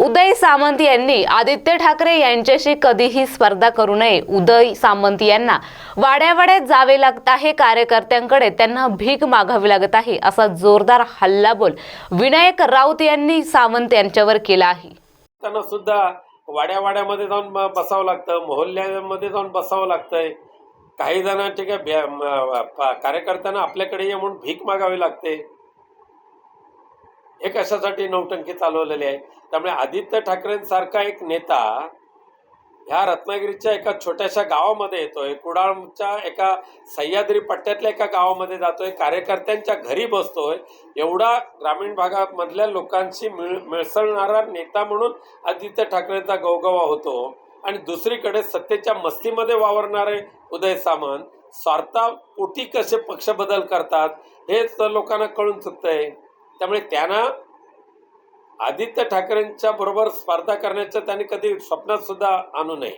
उदय सामंत यांनी आदित्य ठाकरे यांच्याशी कधीही स्पर्धा करू नये. उदय सामंत यांना वाड्यावाड्यात जावे लागत आहे कार्यकर्त्यांकडे त्यांना भीक मागावी लागत आहे असा जोरदार हल्लाबोल विनायक राऊत यांनी सावंत यांच्यावर केला आहे. त्यांना सुद्धा वाड्यावाड्यामध्ये जाऊन बसावं लागतं मोहल्ल्यामध्ये जाऊन बसावं लागतंय. काही जण ठीक आहे कार्यकर्त्यांना आपल्याकडे ये म्हणून भीक मागावी लागते. हे कशासाठी नौटंकी चालवलेली आहे? त्यामुळे आदित्य ठाकरेंसारखा एक नेता ह्या रत्नागिरीच्या एका छोट्याशा गावामध्ये येतोय कुडाळच्या एका सह्याद्री पट्ट्यातल्या एका गावामध्ये जातोय कार्यकर्त्यांच्या घरी बसतोय एवढा ग्रामीण भागामधल्या लोकांशी मिळ मिळसळणारा नेता म्हणून आदित्य ठाकरेंचा गवगवा होतो. आणि दुसरीकडे सत्तेच्या मस्तीमध्ये वावरणारे उदय सामंत स्वार्थापोटी कसे पक्ष बदल करतात हेच तर लोकांना कळून चुकतंय. त्यामुळे त्यांना आदित्य ठाकरेंच्या बरोबर स्पर्धा करण्याचं त्यांनी कधी स्वप्नात सुद्धा आणू नये.